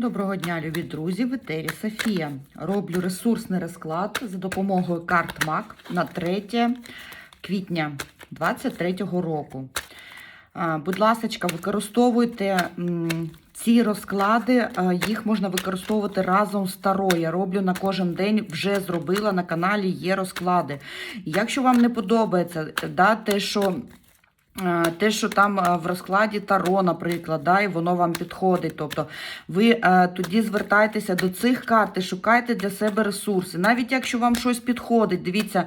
Доброго дня, любі друзі! В етері Софія. Роблю ресурсний розклад за допомогою карт МАК на 3 квітня 2023 року. Будь ласка, використовуйте ці розклади, їх можна використовувати разом з таро. Я роблю на кожен день, вже зробила на каналі є розклади. Якщо вам не подобається, да, те, що те, що там е, в розкладі Таро, наприклад, да, і воно вам підходить. Тобто ви е, тоді звертайтеся до цих карт і шукайте для себе ресурси. Навіть якщо вам щось підходить, дивіться,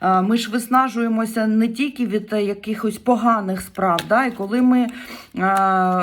е, ми ж виснажуємося не тільки від е, якихось поганих справ. Да, і коли ми е,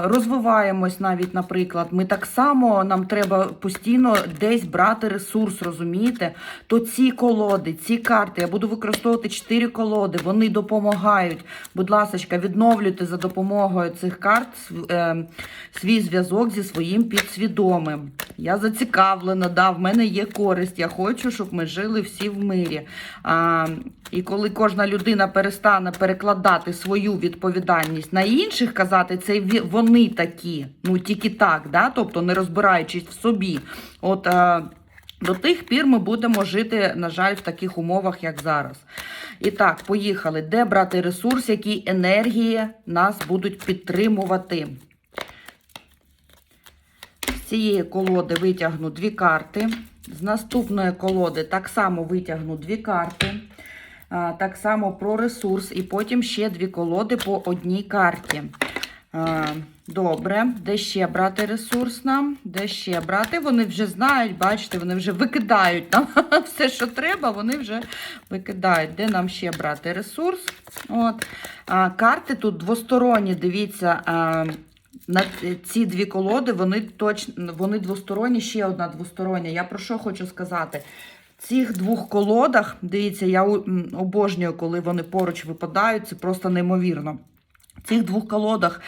розвиваємось, навіть, наприклад, ми так само нам треба постійно десь брати ресурс, розумієте? То ці колоди, ці карти, я буду використовувати 4 колоди, вони допомагають. Будь ласка, відновлюйте за допомогою цих карт е, свій зв'язок зі своїм підсвідомим. Я зацікавлена, да, в мене є користь. Я хочу, щоб ми жили всі в мирі. А, і коли кожна людина перестане перекладати свою відповідальність на інших, казати, це вони такі, ну тільки так, да, тобто не розбираючись в собі. От е, до тих пір ми будемо жити, на жаль, в таких умовах, як зараз. І так, поїхали. Де брати ресурс, які енергії нас будуть підтримувати? З цієї колоди витягну дві карти. З наступної колоди так само витягну дві карти. Так само про ресурс. І потім ще дві колоди по одній карті. Добре, де ще брати ресурс нам? Де ще брати? Вони вже знають, бачите, вони вже викидають нам все, що треба, вони вже викидають. Де нам ще брати ресурс? От. А, карти тут двосторонні, дивіться. А, на ці дві колоди, вони точно вони двосторонні, ще одна двостороння. Я про що хочу сказати? В цих двох колодах, дивіться, я обожнюю, коли вони поруч випадають, це просто неймовірно. Цих двох колодах,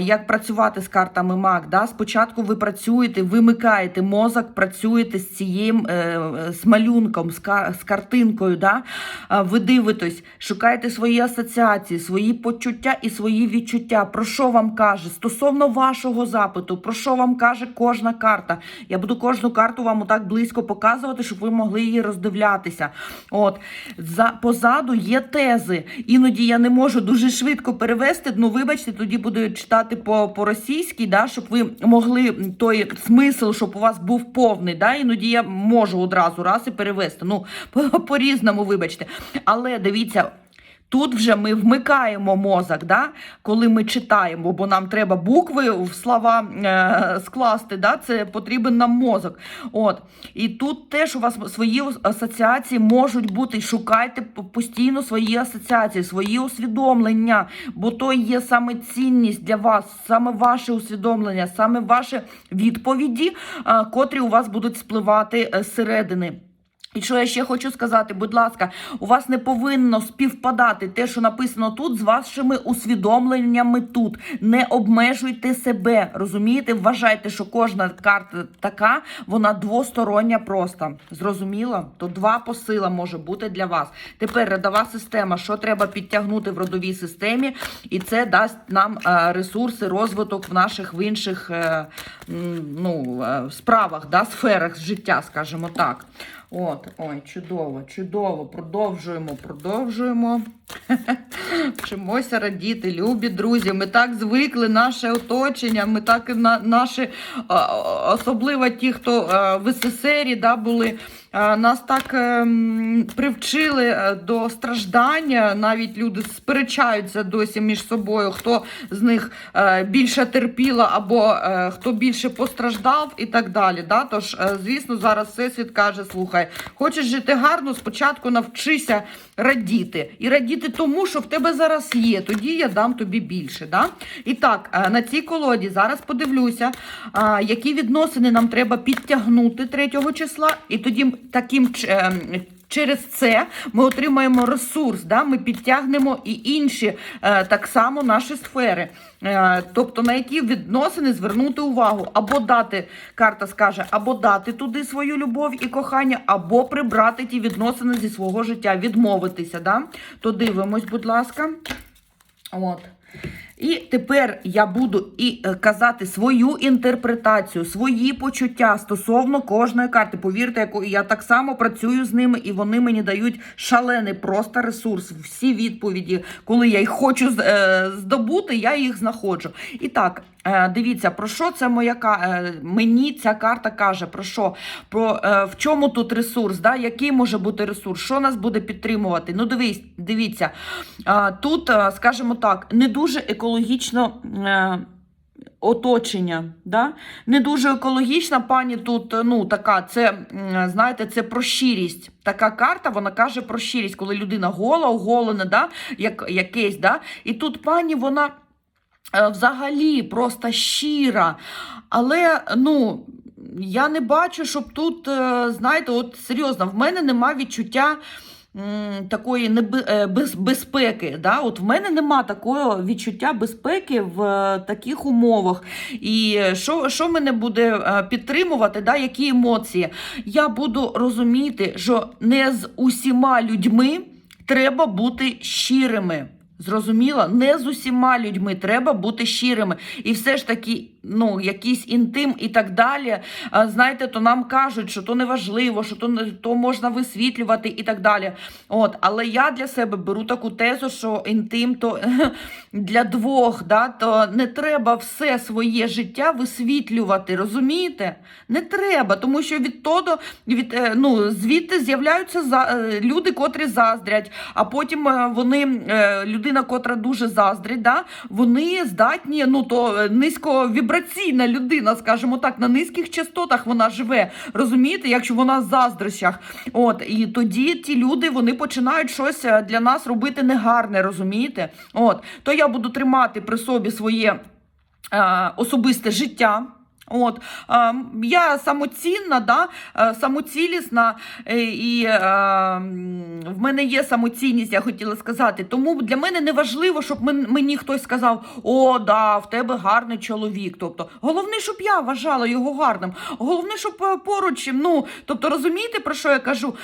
як працювати з картами МАК, да? спочатку ви працюєте, вимикаєте мозок, працюєте з цією е, з малюнком, з, картинкою. Да? Ви дивитесь, шукаєте свої асоціації, свої почуття і свої відчуття. Про що вам каже? Стосовно вашого запиту, про що вам каже кожна карта. Я буду кожну карту вам отак близько показувати, щоб ви могли її роздивлятися. От за позаду є тези. Іноді я не можу дуже швидко перевести. Ну, вибачте, тоді буду читати по, по російськи, да, щоб ви могли той смисл, щоб у вас був повний. Да? Іноді я можу одразу раз і перевести. Ну, по-різному, вибачте. Але дивіться. Тут вже ми вмикаємо мозок, да? коли ми читаємо, бо нам треба букви в слова е, скласти, да? це потрібен нам мозок. От. І тут теж у вас свої асоціації можуть бути. Шукайте постійно свої асоціації, свої усвідомлення, бо то є саме цінність для вас, саме ваше усвідомлення, саме ваші відповіді, е, котрі у вас будуть спливати е, зсередини. І що я ще хочу сказати, будь ласка, у вас не повинно співпадати те, що написано тут, з вашими усвідомленнями тут. Не обмежуйте себе. Розумієте? Вважайте, що кожна карта така, вона двостороння просто. Зрозуміло? То два посила може бути для вас. Тепер родова система, що треба підтягнути в родовій системі, і це дасть нам е, ресурси, розвиток в наших в інших е, ну, е, справах, да, сферах життя, скажімо так. От, ой, чудово, чудово. Продовжуємо, продовжуємо. Вчимося радіти, любі друзі. Ми так звикли, наше оточення, ми так на, наші, особливо ті, хто в СССРі да, були, нас так ем, привчили е, до страждання. Навіть люди сперечаються досі між собою, хто з них е, більше терпіла або е, хто більше постраждав і так далі. Да? Тож, е, звісно, зараз всесвіт каже: слухай, хочеш жити гарно, спочатку навчися радіти. І радіти тому, що в тебе зараз є. Тоді я дам тобі більше. Да? І так, е, на цій колоді зараз подивлюся, які відносини нам треба підтягнути 3 числа, і тоді таким ем, Через це ми отримаємо ресурс, да? ми підтягнемо і інші е, так само наші сфери. Е, тобто на які відносини звернути увагу, або дати, карта скаже, або дати туди свою любов і кохання, або прибрати ті відносини зі свого життя, відмовитися. Да? То дивимось, будь ласка. От. І тепер я буду і е, казати свою інтерпретацію, свої почуття стосовно кожної карти. Повірте, я так само працюю з ними, і вони мені дають шалений просто ресурс. Всі відповіді, коли я їх хочу е, здобути, я їх знаходжу. І так, дивіться, про що це моя е, мені ця карта каже? Про що? Про е, в чому тут ресурс? Да? Який може бути ресурс? Що нас буде підтримувати? Ну, дивіться, е, тут, е, скажімо так, не дуже екологічно. Е, Оточення, да? не дуже екологічна пані тут, е, ну така, це знаєте, це про щирість. Така карта, вона каже про щирість, коли людина гола, оголена, да? як якесь, да? і тут пані, вона е, взагалі просто щира. Але ну, я не бачу, щоб тут, е, знаєте, от серйозно, в мене нема відчуття. Такої е, безпеки. Да? От в мене нема такого відчуття безпеки в е, таких умовах. І що, що мене буде е, підтримувати, да? які емоції? Я буду розуміти, що не з усіма людьми треба бути щирими. Зрозуміло, не з усіма людьми треба бути щирими. І все ж таки, ну, якийсь інтим і так далі. Знаєте, то нам кажуть, що то не важливо, що то, то можна висвітлювати і так далі. От, але я для себе беру таку тезу, що інтим то для двох, да, то не треба все своє життя висвітлювати. Розумієте? Не треба, тому що від того, від, е, ну, звідти з'являються е, люди, котрі заздрять, а потім е, вони, е, людина, котра дуже заздрить, да, вони здатні, ну то е, низьковібраційна людина, скажімо так, на низьких частотах вона живе. Розумієте, якщо вона в заздрощах. От, і тоді ті люди вони починають щось е, для нас робити негарне, розумієте? От, то я буду тримати при собі своє е, особисте життя. От, е, я самоцінна, да, е, самоцілісна, е, і е, м, в мене є самоцінність, я хотіла сказати. Тому для мене не важливо, щоб мені хтось сказав: О, да, в тебе гарний чоловік. Тобто, головне, щоб я вважала його гарним. Головне, щоб е, поруч, ну, тобто, розумієте, про що я кажу?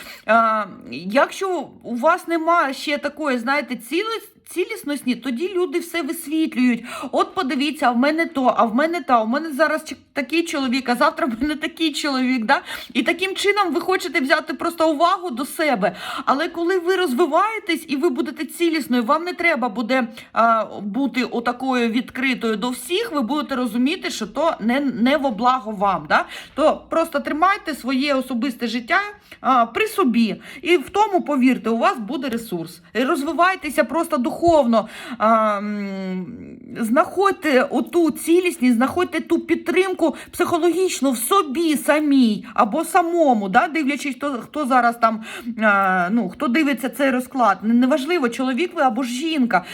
Якщо у вас немає ще такої, знаєте, цілості, цілісності, тоді люди все висвітлюють. От подивіться, а в мене то, а в мене та, у мене зараз такий чоловік, а завтра в мене такий чоловік. Да? І таким чином ви хочете взяти просто увагу до себе. Але коли ви розвиваєтесь і ви будете цілісною, вам не треба буде а, бути отакою відкритою до всіх, ви будете розуміти, що то не, не во благо вам. Да? То просто тримайте своє особисте життя а, при собі. І в тому, повірте, у вас буде ресурс. Розвивайтеся просто духовно, а, знаходьте оту цілісність, знаходьте ту підтримку психологічну в собі самій або самому, да? дивлячись, хто, хто зараз там, а, ну, хто дивиться цей розклад. Неважливо, чоловік ви або жінка.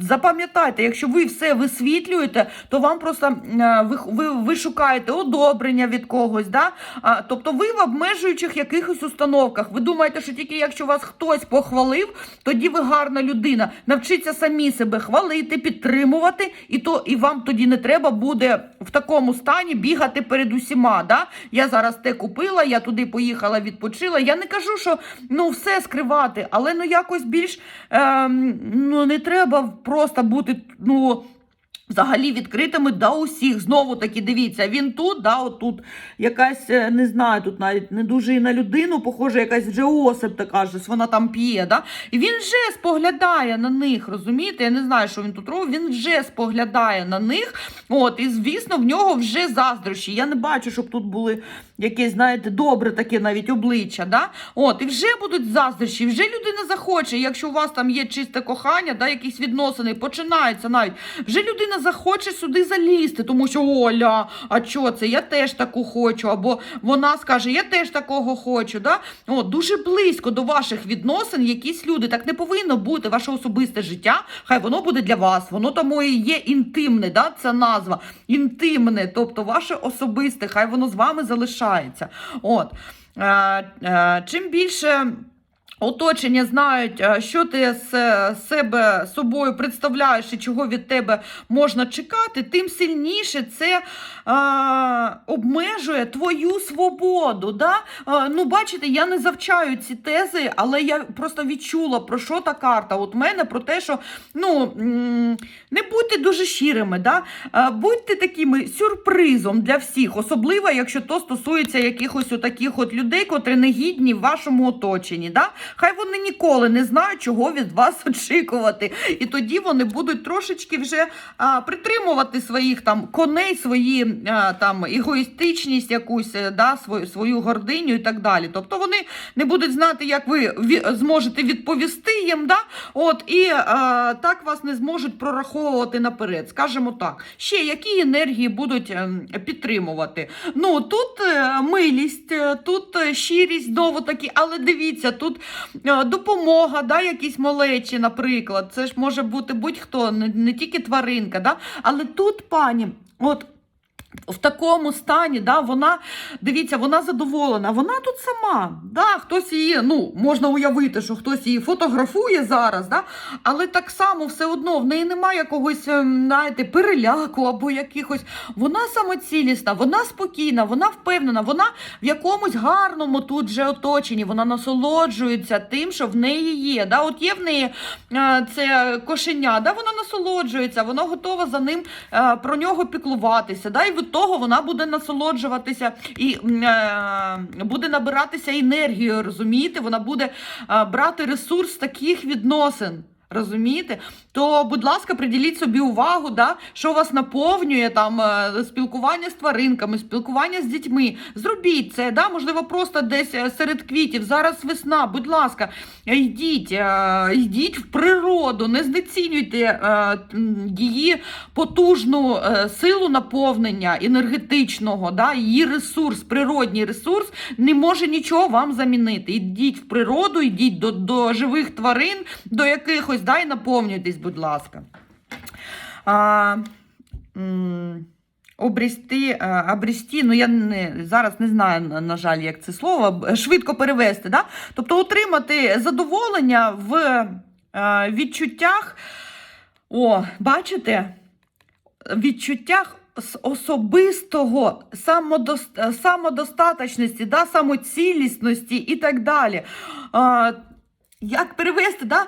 Запам'ятайте, якщо ви все висвітлюєте, то вам просто а, ви, ви, ви шукаєте одобрення від когось. Да? А, тобто ви в обмежуючих якихось установках. Ви думаєте, що тільки якщо вас хтось похвалив, тоді ви гарна людина. Навчіться самі себе хвалити, підтримувати, і то і вам тоді не треба буде в такому стані бігати перед усіма. Да? Я зараз те купила, я туди поїхала, відпочила. Я не кажу, що ну все скривати, але ну якось більш ем, ну не треба просто бути ну. Взагалі відкритими до усіх. Знову таки, дивіться, він тут, да, отут якась, е, не знаю, тут навіть не дуже і на людину, похоже, якась вже осип така, щось вона там п'є. Да? І він вже споглядає на них, розумієте? Я не знаю, що він тут робить, він вже споглядає на них. От, і звісно, в нього вже заздрощі. Я не бачу, щоб тут були якесь, знаєте, добре таке навіть обличчя. Да? От, і вже будуть заздрощі, вже людина захоче. Якщо у вас там є чисте кохання, да, якісь відносини, починаються навіть. Вже людина захоче сюди залізти, тому що Оля, а що це? Я теж таку хочу. Або вона скаже, я теж такого хочу. Да? От, дуже близько до ваших відносин якісь люди. Так не повинно бути ваше особисте життя. Хай воно буде для вас. Воно тому і є інтимне, да? це назва. Інтимне, тобто ваше особисте, хай воно з вами залишається. От. Е, е, чим більше. Оточення знають, е, що ти з е, себе собою представляєш і чого від тебе можна чекати, тим сильніше це а, обмежує твою свободу. Да? А, ну, бачите, я не завчаю ці тези, але я просто відчула, про що та карта. От мене про те, що ну, не будьте дуже щирими, да? а, будьте такими сюрпризом для всіх, особливо, якщо то стосується якихось отаких от людей, котрі не гідні в вашому оточенні. Да? Хай вони ніколи не знають, чого від вас очікувати. І тоді вони будуть трошечки вже а, притримувати своїх там коней, свої а, там егоїстичність, якусь е, да, свою, свою гординю і так далі. Тобто вони не будуть знати, як ви зможете відповісти їм, да? От, і а, так вас не зможуть прораховувати наперед. Скажімо так. Ще які енергії будуть ем, підтримувати? Ну тут е, милість, е, тут щирість, знову таки, але дивіться, тут допомога, да, якісь малечі, наприклад. Це ж може бути будь-хто, не, не тільки тваринка, да? але тут, пані, от. В такому стані, да, вона, дивіться, вона задоволена. Вона тут сама. Да, Хтось її, ну, можна уявити, що хтось її фотографує зараз, да, але так само все одно в неї немає якогось, ем, знаєте, переляку або якихось. Вона самоцілісна, вона спокійна, вона впевнена, вона в якомусь гарному тут же оточенні, вона насолоджується тим, що в неї є. Да? От є в неї е, це кошеня, да? вона насолоджується, вона готова за ним е, про нього піклуватися. Да? І того вона буде насолоджуватися і е, буде набиратися енергією, розумієте? Вона буде е, брати ресурс таких відносин. Розумієте? То, будь ласка, приділіть собі увагу, да, що вас наповнює там е, спілкування з тваринками, спілкування з дітьми. Зробіть це, да, можливо, просто десь е, серед квітів. Зараз весна, будь ласка, йдіть, е, йдіть в природу, не знецінюйте її потужну силу наповнення енергетичного, да, її ресурс, природній ресурс не може нічого вам замінити. Йдіть в природу, йдіть до, до живих тварин, до якихось, да, і наповнюйтесь, будь ласка. А, Обрісти, е, обрісти, ну я не, зараз не знаю, на жаль, як це слово, швидко перевести. Да? Тобто отримати задоволення в е, відчуттях, о, бачите, відчуттях особистого самодос- самодостаточності, да, самоцілісності і так далі. А, як перевести, да?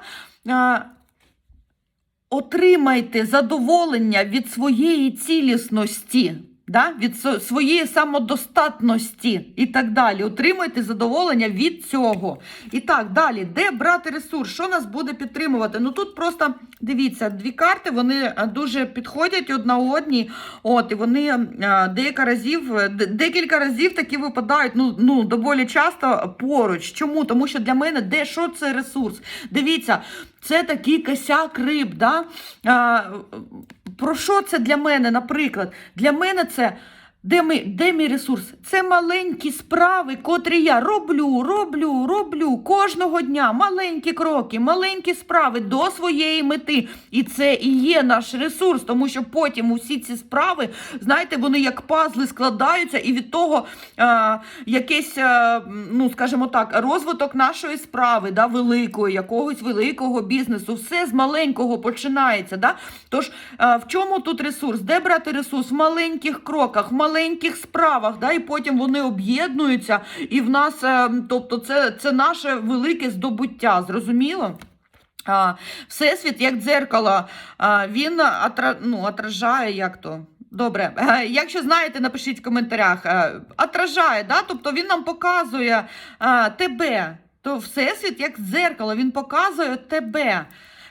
Отримайте задоволення від своєї цілісності, да? від своєї самодостатності і так далі. Отримайте задоволення від цього. І так, далі, де брати ресурс? Що нас буде підтримувати? Ну тут просто дивіться, дві карти вони е, дуже підходять одна одній. От, і вони е, декілька разів, е, декілька разів такі випадають ну, ну, доволі часто поруч. Чому? Тому що для мене де що це ресурс? Дивіться, це такий косяк риб. Да? А, про що це для мене, наприклад? Для мене це. Де, ми, де мій ресурс? Це маленькі справи, котрі я роблю, роблю, роблю кожного дня. Маленькі кроки, маленькі справи до своєї мети. І це і є наш ресурс, тому що потім усі ці справи, знаєте, вони як пазли складаються, і від того а, якийсь, а, ну скажімо так, розвиток нашої справи, да, великої, якогось великого бізнесу, все з маленького починається. Да? Тож а, в чому тут ресурс? Де брати ресурс? В маленьких кроках, маленьких справах, да? і потім вони об'єднуються, і в нас, е, тобто, це, це наше велике здобуття, зрозуміло? Всесвіт, як дзеркало, він ну, отражає, як то. Добре, Е, якщо знаєте, напишіть в коментарях. Е, Отражає, да? тобто він нам показує тебе. То Всесвіт, як дзеркало, він показує тебе.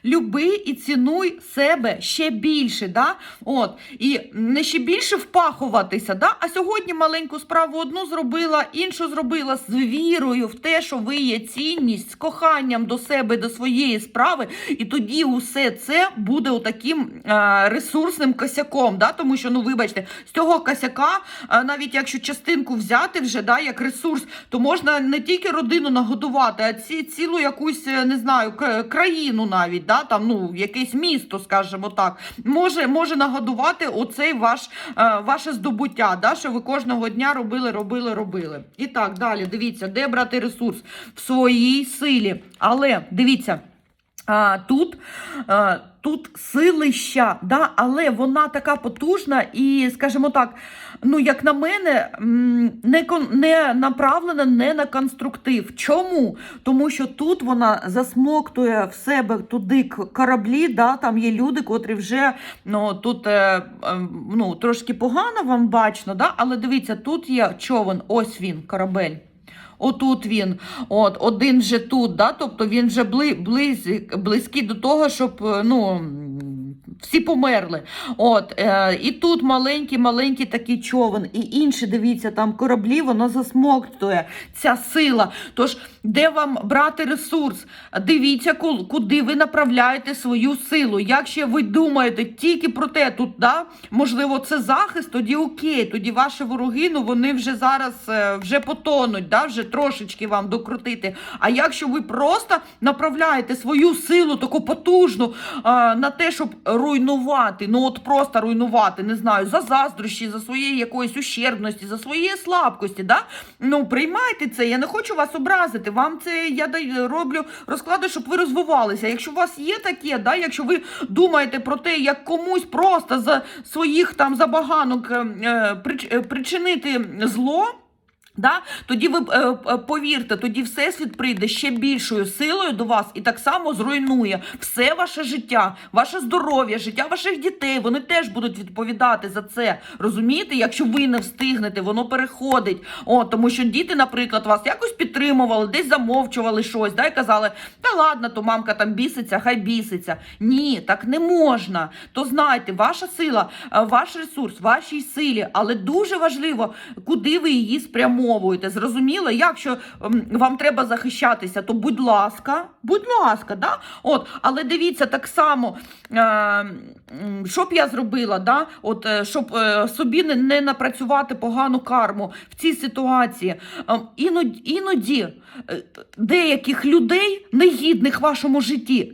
Люби і цінуй себе ще більше, да? От, і не ще більше впахуватися. Да? А сьогодні маленьку справу одну зробила, іншу зробила з вірою в те, що ви є цінність, з коханням до себе, до своєї справи. І тоді усе це буде отаким е, ресурсним косяком. Да? Тому що, ну вибачте, з цього косяка, е, навіть якщо частинку взяти вже да, як ресурс, то можна не тільки родину нагодувати, а ці, цілу якусь, е, не знаю, країну навіть. Да, там, ну, якесь місто, скажімо так, може, може нагодувати оцей ваш, е, ваше здобуття, да, що ви кожного дня робили, робили, робили. І так, далі, дивіться, де брати ресурс в своїй силі. Але дивіться. Тут, а, тут силища, да, але вона така потужна і, скажімо так, ну, як на мене, не, не направлена не на конструктив. Чому? Тому що тут вона засмоктує в себе туди кораблі, да, там є люди, котрі вже ну, тут е, е, ну, трошки погано вам бачно, да, але дивіться, тут є човен, ось він, корабель. Отут він, от один вже тут, да? тобто він вже бли, близ, близький до того, щоб е, ну, всі померли. От, е, і тут маленький, маленький такий човен, і інші, дивіться, там кораблі, воно засмоктує ця сила. Тож, де вам брати ресурс? Дивіться, куди ви направляєте свою силу. Якщо ви думаєте тільки про те, тут, да, можливо, це захист, тоді окей, тоді ваші вороги, ну вони вже зараз е, вже потонуть, да, вже трошечки вам докрутити. А якщо ви просто направляєте свою силу, таку потужну, е, на те, щоб руйнувати, ну от просто руйнувати, не знаю, за заздрощі, за своєї якоїсь ущербності, за своєї слабкості, да? ну приймайте це. Я не хочу вас образити. Вам це я даю, роблю розклади, щоб ви розвивалися. Якщо у вас є таке, да, якщо ви думаєте про те, як комусь просто за своїх там забаганок е, е, е, причинити зло. Да? Тоді ви е, е, повірте, тоді всесвіт прийде ще більшою силою до вас і так само зруйнує все ваше життя, ваше здоров'я, життя ваших дітей. Вони теж будуть відповідати за це. Розумієте? Якщо ви не встигнете, воно переходить. О, тому що діти, наприклад, вас якось підтримували, десь замовчували щось, да, і казали, та ладно, то мамка там біситься, хай біситься. Ні, так не можна. То знайте, ваша сила, е, ваш ресурс, вашій силі, але дуже важливо, куди ви її спрямовуєте. Зрозуміло, якщо ем, вам треба захищатися, то будь ласка, будь ласка, да? От, але дивіться так само, е, що б я зробила, да? От, е, щоб е, собі не, напрацювати погану карму в цій ситуації. Ем, іноді, іноді деяких людей, негідних в вашому житті,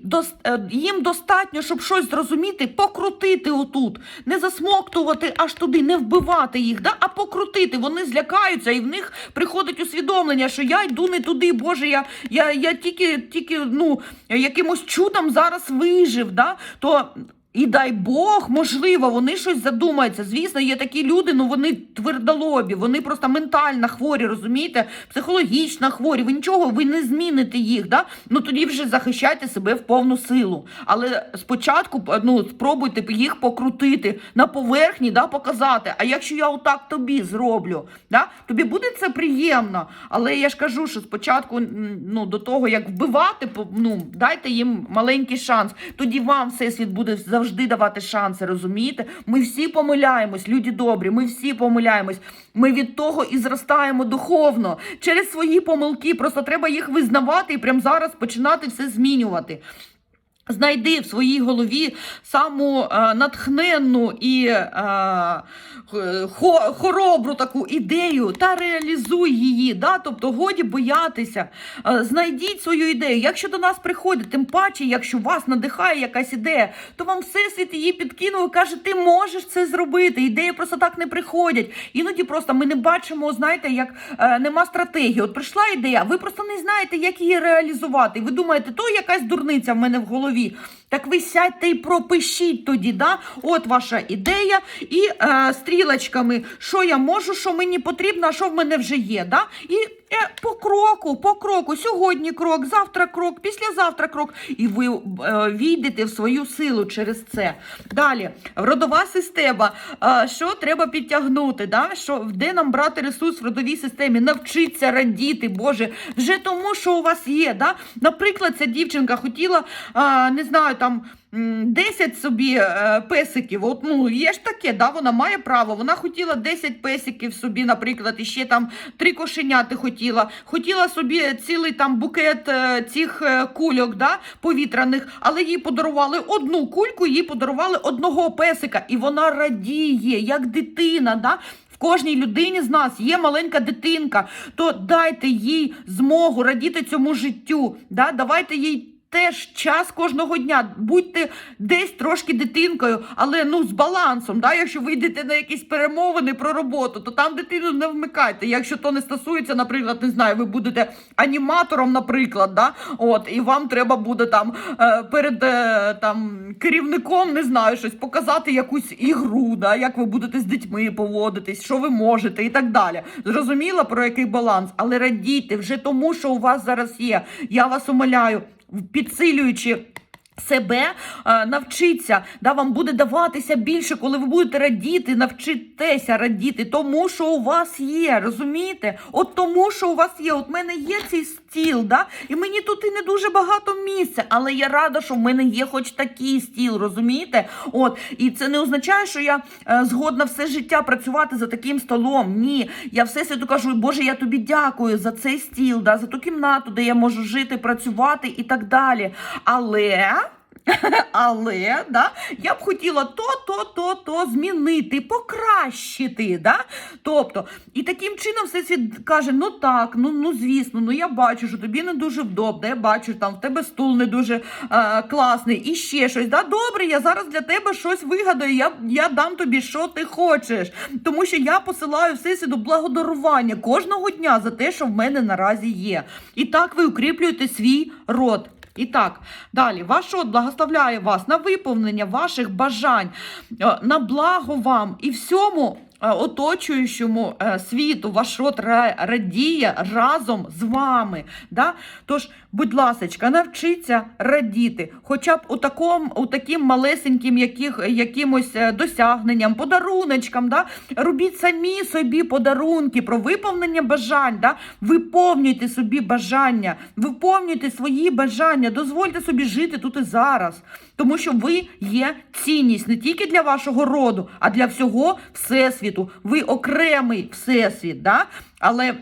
їм достатньо, щоб щось зрозуміти, покрутити отут, не засмоктувати аж туди, не вбивати їх, да? а покрутити. Вони злякаються, і в них приходить усвідомлення, що я йду не туди, Боже, я, я, я тільки, тільки ну, якимось чудом зараз вижив. Да? То і дай Бог, можливо, вони щось задумаються. Звісно, є такі люди, ну вони твердолобі, вони просто ментально хворі, розумієте, психологічно хворі. Ви нічого, ви не зміните їх. Да? Ну тоді вже захищайте себе в повну силу. Але спочатку ну, спробуйте їх покрутити на поверхні, да, показати. А якщо я отак тобі зроблю, да, тобі буде це приємно. Але я ж кажу, що спочатку ну, до того, як вбивати, ну, дайте їм маленький шанс. Тоді вам всесвіт буде завжди давати шанси, розумієте? Ми всі помиляємось, люди добрі, ми всі помиляємось. Ми від того і зростаємо духовно через свої помилки. Просто треба їх визнавати і прямо зараз починати все змінювати. Знайди в своїй голові саму е, натхненну і е, хо, хоробру таку ідею та реалізуй її. Да? Тобто годі боятися. Е, знайдіть свою ідею. Якщо до нас приходить, тим паче, якщо вас надихає якась ідея, то вам всесвіт її підкинув і каже, ти можеш це зробити. Ідеї просто так не приходять. Іноді просто ми не бачимо, знаєте, як е, нема стратегії. От прийшла ідея, ви просто не знаєте, як її реалізувати. Ви думаєте, то якась дурниця в мене в голові. Так ви сядьте і пропишіть тоді, да? От ваша ідея, і е, стрілочками, що я можу, що мені потрібно, а що в мене вже є. Да? І е, по кроку, по кроку, сьогодні крок, завтра крок, післязавтра крок. І ви е, війдете в свою силу через це. Далі, родова система. Е, що треба підтягнути? Да? Що, де нам брати ресурс в родовій системі? Навчитися радіти, Боже, вже тому, що у вас є. Да? Наприклад, ця дівчинка хотіла, е, не знаю, там. М, 10 собі е, песиків, от ну є ж таке, да, вона має право. Вона хотіла 10 песиків собі, наприклад, і ще там три кошеняти хотіла. Хотіла собі цілий там букет е, цих е, кульок, да, повітряних, але їй подарували одну кульку, їй подарували одного песика, і вона радіє, як дитина. Да? В кожній людині з нас є маленька дитинка, то дайте їй змогу радіти цьому життю. Да? Давайте їй теж час кожного дня. Будьте десь трошки дитинкою, але ну з балансом. Да? Якщо ви йдете на якісь перемовини про роботу, то там дитину не вмикайте. Якщо то не стосується, наприклад, не знаю, ви будете аніматором, наприклад, да? От, і вам треба буде там е, перед е, там керівником, не знаю, щось показати якусь ігру, да? як ви будете з дітьми поводитись, що ви можете і так далі. Зрозуміла про який баланс, але радійте вже тому, що у вас зараз є. Я вас умоляю, підсилюючи. Себе е, навчиться, да, вам буде даватися більше, коли ви будете радіти, навчитеся радіти, тому що у вас є, розумієте? От тому, що у вас є. От в мене є цей стіл, да, і мені тут і не дуже багато місця, але я рада, що в мене є хоч такий стіл, розумієте? От, і це не означає, що я е, згодна все життя працювати за таким столом. Ні, я все світу кажу, Боже, я тобі дякую за цей стіл, да, за ту кімнату, де я можу жити, працювати і так далі. Але. Але да, я б хотіла то, то, то, то змінити, покращити. Да? Тобто, і таким чином всесвіт каже: ну так, ну ну звісно, ну я бачу, що тобі не дуже вдобно, я бачу, там в тебе стул не дуже е, класний і ще щось. Да? Добре, я зараз для тебе щось вигадаю, я, я дам тобі, що ти хочеш. Тому що я посилаю всесвіту благодарування кожного дня за те, що в мене наразі є. І так ви укріплюєте свій род. І так, далі, ваш род благословляє вас на виповнення ваших бажань, е, на благо вам і всьому е, оточуючому е, світу. Ваш род радіє разом з вами. Да? Тож, будь ласка, навчіться радіти, хоча б у такому, у таким малесеньким яких, якимось е, досягненням, подаруночкам. Да? Робіть самі собі подарунки про виповнення бажань. Да? Виповнюйте собі бажання, виповнюйте свої бажання, дозвольте собі жити тут і зараз. Тому що ви є цінність не тільки для вашого роду, а для всього всесвіту. Ви окремий всесвіт. Да? Але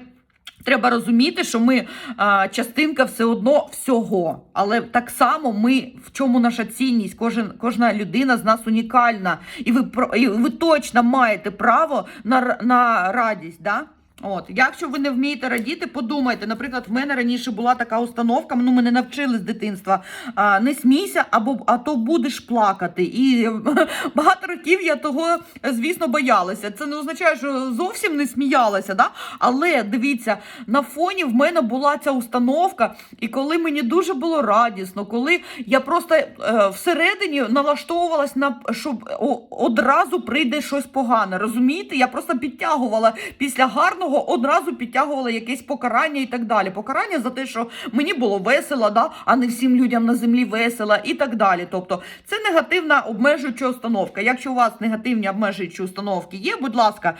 Треба розуміти, що ми а, частинка все одно всього. Але так само ми в чому наша цінність? Кожен, кожна людина з нас унікальна, і ви і ви точно маєте право на, на радість. Да? От, якщо ви не вмієте радіти, подумайте. Наприклад, в мене раніше була така установка, ну мене навчили з дитинства. А, не смійся, або а то будеш плакати. І багато років я того, звісно, боялася. Це не означає, що зовсім не сміялася, да? але дивіться, на фоні в мене була ця установка, і коли мені дуже було радісно, коли я просто е, всередині налаштовувалась на що о- одразу прийде щось погане. Розумієте? Я просто підтягувала після гарного, одразу підтягувала якесь покарання і так далі. Покарання за те, що мені було весело, да? а не всім людям на землі весело і так далі. Тобто, це негативна обмежуюча установка. Якщо у вас негативні обмежуючі установки є, будь ласка,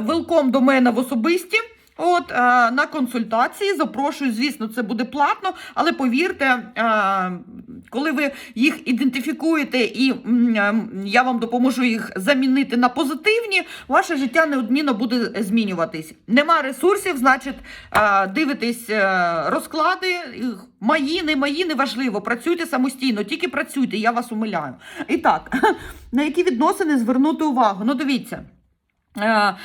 велком до мене в особисті. От е, на консультації запрошую, звісно, це буде платно, але повірте, е, коли ви їх ідентифікуєте і я вам допоможу їх замінити на позитивні, ваше життя неодмінно буде змінюватись. Нема ресурсів, значить, дивитесь е, розклади. Мої, не мої, не важливо. Працюйте самостійно, тільки працюйте, я вас умиляю. І так, на які відносини звернути увагу? Ну, дивіться. Е,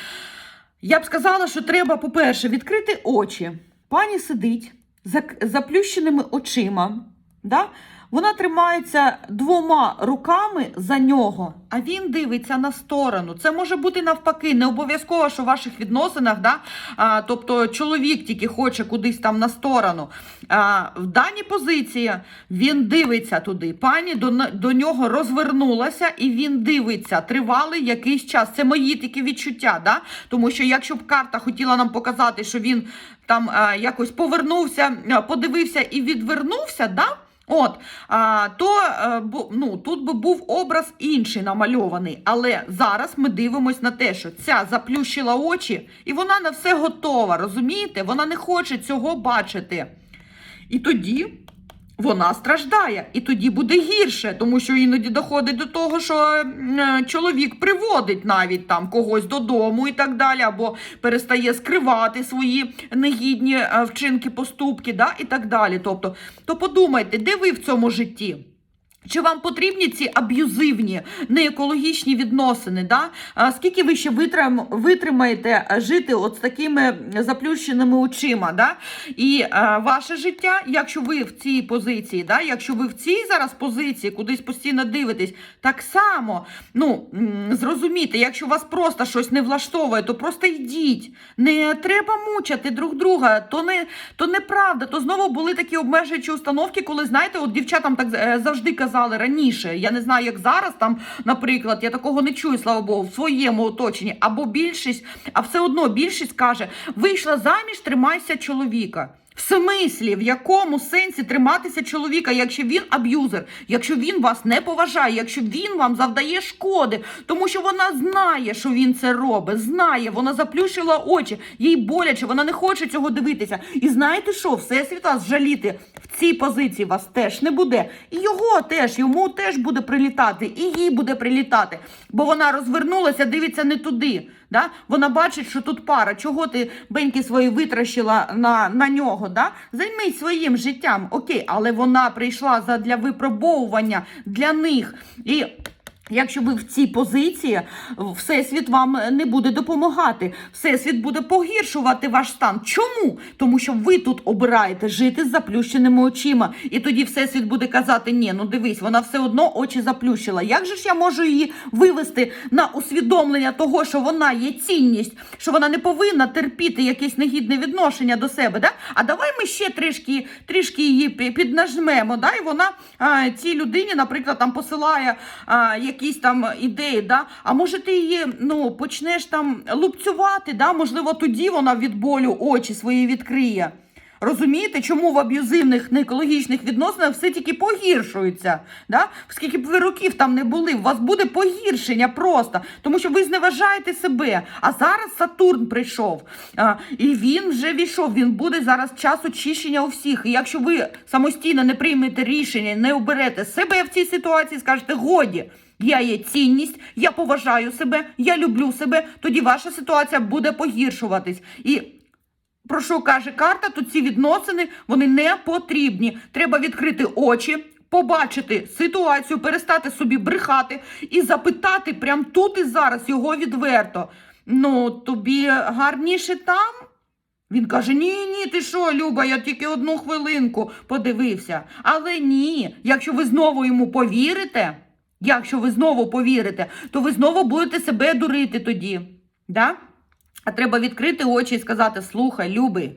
я б сказала, що треба, по-перше, відкрити очі. Пані сидить з зак- заплющеними очима. Да? Вона тримається двома руками за нього, а він дивиться на сторону. Це може бути навпаки, не обов'язково, що в ваших відносинах, да? а, тобто чоловік тільки хоче кудись там на сторону. А, в даній позиції він дивиться туди. Пані до, до нього розвернулася і він дивиться тривалий якийсь час. Це мої такі відчуття. Да? Тому що якщо б карта хотіла нам показати, що він там а, якось повернувся, подивився і відвернувся, да? От, а, то е, ну, тут би був образ інший намальований. Але зараз ми дивимось на те, що ця заплющила очі, і вона на все готова. Розумієте? Вона не хоче цього бачити. І тоді вона страждає, і тоді буде гірше, тому що іноді доходить до того, що е, чоловік приводить навіть там когось додому і так далі, або перестає скривати свої негідні е, вчинки, поступки, да, і так далі. Тобто, то подумайте, де ви в цьому житті? Чи вам потрібні ці аб'юзивні, неекологічні відносини? Да? Скільки ви ще витрим, витримаєте е, жити от з такими заплющеними очима? Да? І а, ваше життя, якщо ви в цій позиції, да? якщо ви в цій зараз позиції, кудись постійно дивитесь, так само ну, зрозумійте, якщо вас просто щось не влаштовує, то просто йдіть. Не треба мучати друг друга, то не то неправда. То знову були такі обмежуючі установки, коли знаєте, от дівчатам так е, завжди казали раніше. Я не знаю, як зараз там, наприклад, я такого не чую, слава Богу, в своєму оточенні. Або більшість, а все одно більшість каже: вийшла заміж, тримайся чоловіка. В смислі, в якому сенсі триматися чоловіка, якщо він аб'юзер, якщо він вас не поважає, якщо він вам завдає шкоди, тому що вона знає, що він це робить, знає, вона заплющила очі, їй боляче, вона не хоче цього дивитися. І знаєте що, всесвіт вас жаліти в цій позиції вас теж не буде. І його теж, йому теж буде прилітати, і їй буде прилітати, бо вона розвернулася, дивиться не туди. Да? Вона бачить, що тут пара. Чого ти беньки свої витращила на, на нього? Да? Займись своїм життям, окей, але вона прийшла задля випробовування для них. І Якщо ви в цій позиції, всесвіт вам не буде допомагати. Всесвіт буде погіршувати ваш стан. Чому? Тому що ви тут обираєте жити з заплющеними очима. І тоді всесвіт буде казати: ні, ну дивись, вона все одно очі заплющила. Як же ж я можу її вивести на усвідомлення того, що вона є цінність, що вона не повинна терпіти якесь негідне відношення до себе? Да? А давай ми ще трішки, трішки її піднажмемо. Да? І вона а, цій людині, наприклад, там посилає а, якісь там ідеї. Да? А може ти її ну, почнеш там лупцювати, да? можливо, тоді вона від болю очі свої відкриє. Розумієте, чому в аб'юзивних неекологічних відносинах все тільки погіршується? Да? Скільки б ви років там не були, у вас буде погіршення просто, тому що ви зневажаєте себе. А зараз Сатурн прийшов, а, і він вже війшов. Він буде зараз час очищення у всіх. І якщо ви самостійно не приймете рішення, не оберете себе в цій ситуації, скажете годі. Я є цінність, я поважаю себе, я люблю себе. Тоді ваша ситуація буде погіршуватись. І про що каже карта, то ці відносини вони не потрібні. Треба відкрити очі, побачити ситуацію, перестати собі брехати і запитати прямо тут і зараз його відверто. Ну, тобі гарніше там? Він каже: Ні, ні, ти що, Люба, я тільки одну хвилинку подивився. Але ні, якщо ви знову йому повірите, якщо ви знову повірите, то ви знову будете себе дурити тоді. Да? А треба відкрити очі і сказати: слухай, Люби,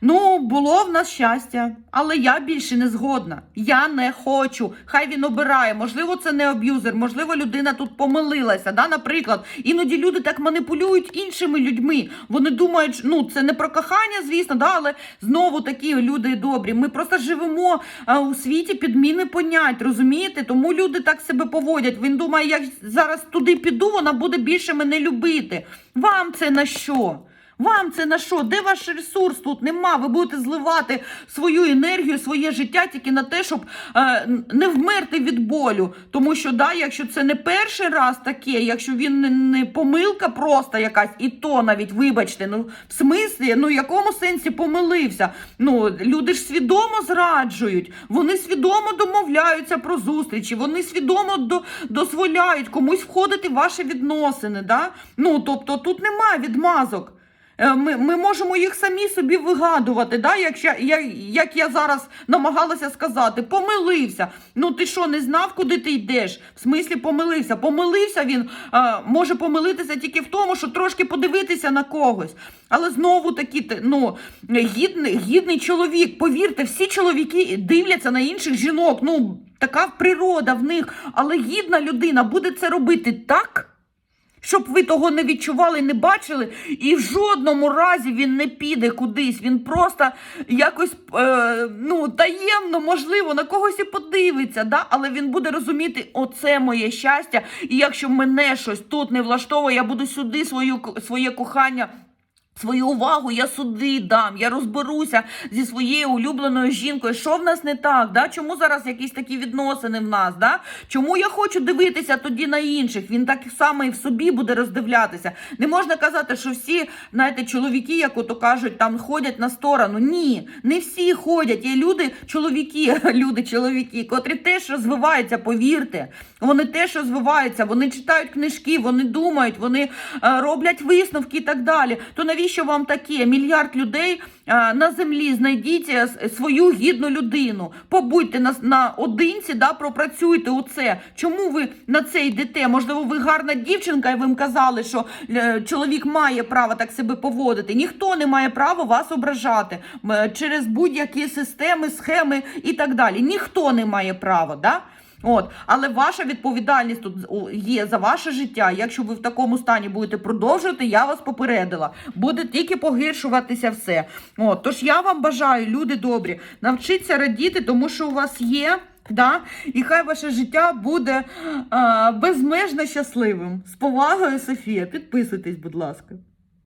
ну, було в нас щастя, але я більше не згодна. Я не хочу. Хай він обирає. Можливо, це не аб'юзер, можливо, людина тут помилилася. Да? Наприклад, іноді люди так маніпулюють іншими людьми. Вони думають, ну це не про кохання, звісно, да? але знову такі люди добрі. Ми просто живемо а, у світі підміни понять, розумієте? Тому люди так себе поводять. Він думає, як зараз туди піду, вона буде більше мене любити. Вам це на що? Вам це на що? Де ваш ресурс тут нема? Ви будете зливати свою енергію, своє життя тільки на те, щоб е, не вмерти від болю. Тому що, да, якщо це не перший раз таке, якщо він не, не помилка просто якась, і то навіть, вибачте, ну в смислі, ну в якому сенсі помилився? Ну, люди ж свідомо зраджують, вони свідомо домовляються про зустрічі, вони свідомо до, дозволяють комусь входити в ваші відносини. Да? Ну, тобто тут немає відмазок. Е, Ми, ми можемо їх самі собі вигадувати, да? як, я, як я зараз намагалася сказати, помилився. Ну ти що, не знав, куди ти йдеш? В смислі помилився. Помилився він е, може помилитися тільки в тому, що трошки подивитися на когось. Але знову таки, ну, гідний, гідний чоловік. Повірте, всі чоловіки дивляться на інших жінок. Ну, така природа в них. Але гідна людина буде це робити так щоб ви того не відчували, не бачили, і в жодному разі він не піде кудись. Він просто якось е, ну, таємно, можливо, на когось і подивиться, да? але він буде розуміти, оце моє щастя. І якщо мене щось тут не влаштовує, я буду сюди свою, своє кохання Свою увагу я суди дам, я розберуся зі своєю улюбленою жінкою. Що в нас не так? Да? Чому зараз якісь такі відносини в нас? Да? Чому я хочу дивитися тоді на інших? Він так само і в собі буде роздивлятися. Не можна казати, що всі, знаєте, чоловіки, як ото кажуть, там ходять на сторону. Ні, не всі ходять. Є люди, чоловіки, люди, чоловіки, котрі теж розвиваються, повірте. Вони теж розвиваються, вони читають книжки, вони думають, вони е, роблять висновки і так далі. То навіщо вам таке? Мільярд людей е, на землі знайдіть е, свою гідну людину. Побудьте на, на одинці, да, пропрацюйте у це. Чому ви на це йдете? Можливо, ви гарна дівчинка, і ви казали, що е, чоловік має право так себе поводити. Ніхто не має права вас ображати через будь-які системи, схеми і так далі. Ніхто не має права. Да? От, але ваша відповідальність тут є за ваше життя. Якщо ви в такому стані будете продовжувати, я вас попередила. Буде тільки погіршуватися все. От, тож я вам бажаю, люди добрі, навчіться радіти, тому що у вас є. Да? І хай ваше життя буде а, безмежно щасливим. З повагою, Софія. Підписуйтесь, будь ласка.